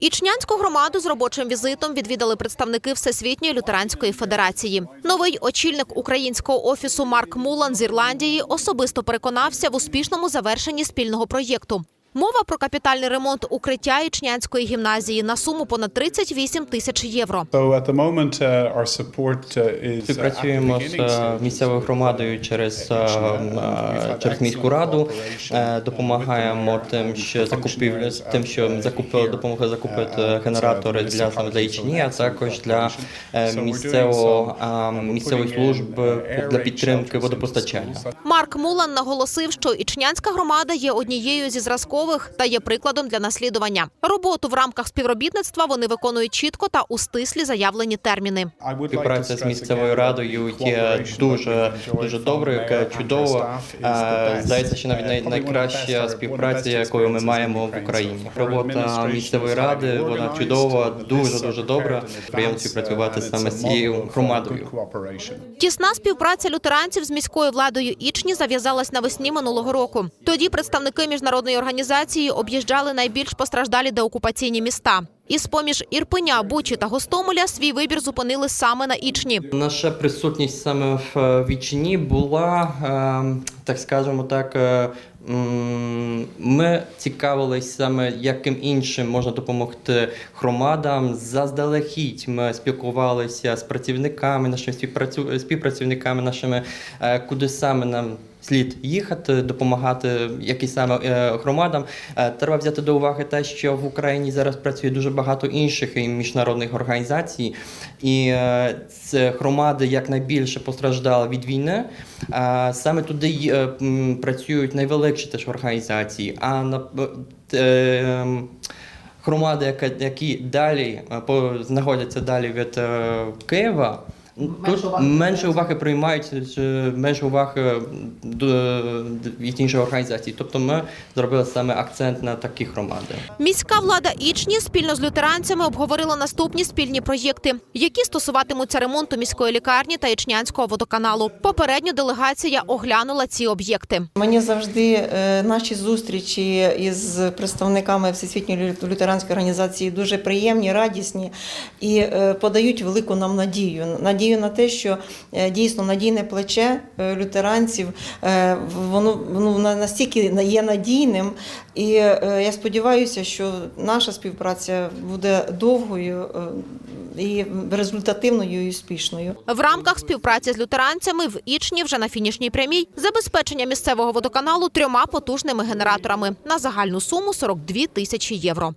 Ічнянську громаду з робочим візитом відвідали представники Всесвітньої лютеранської федерації. Новий очільник українського офісу Марк Мулан з Ірландії особисто переконався в успішному завершенні спільного проєкту. Мова про капітальний ремонт укриття Ічнянської гімназії на суму понад 38 тисяч євро. Uh, uh, is Співпрацюємо з е, місцевою громадою через е, е, через міську раду. Допомагаємо тим, що закупівлю тим, що закупили допомогли закупити генератори для саме для Ічні, а також для місцевого місцевої служби для підтримки водопостачання. Марк Мулан наголосив, що Ічнянська громада є однією зі зразкових та є прикладом для наслідування. Роботу в рамках співробітництва вони виконують чітко та у стислі заявлені терміни. Співпраця з місцевою радою є дуже дуже доброю, best. Здається, що навіть Uh, найкраща співпраця, якою ми маємо в Україні. Робота місцевої ради вона чудова, uh, дуже uh, дуже добра. in Приємно співпрацювати uh, саме з цією uh, громадою. Тісна співпраця лютеранців з міською владою Ічні зав'язалась навесні минулого року. Тоді представники міжнародної організації об'їжджали найбільш постраждалі деокупаційні міста. Із поміж Ірпеня, Бучі та Гостомеля свій вибір зупинили саме на Ічні. Наша присутність саме в е, Вічні була, е, так скажемо так. е, Ми цікавились саме, яким іншим можна допомогти громадам. Заздалегідь ми спілкувалися з працівниками, нашими співпрацівниками, нашими, куди саме нам слід їхати, допомагати які саме е, громадам. Е, Треба взяти до уваги те, що в Україні зараз працює дуже багато інших міжнародних організацій, і е, це громади якнайбільше постраждали від війни. Саме туди працюють найвеликші теж організації. А на громади, які далі знаходяться далі від е, Києва. Тут менше уваги приймають, е, менше уваги до від інших організацій. Тобто ми зробили саме акцент на такі громади. Міська влада Ічні спільно з лютеранцями обговорила наступні спільні проєкти, які стосуватимуться ремонту міської лікарні та Ічнянського водоканалу. Попередньо делегація оглянула ці об'єкти. Мені завжди е, наші зустрічі із представниками Всесвітньої лю- лютеранської організації дуже приємні, радісні і е, подають велику нам надію. Надію на те, що е, дійсно надійне плече е, лютеранців е, воно на- настільки є надійним. І я сподіваюся, що наша співпраця буде довгою і результативною і успішною. В рамках співпраці з лютеранцями в Ічні вже на фінішній прямій забезпечення місцевого водоканалу трьома потужними генераторами на загальну суму 42 тисячі євро.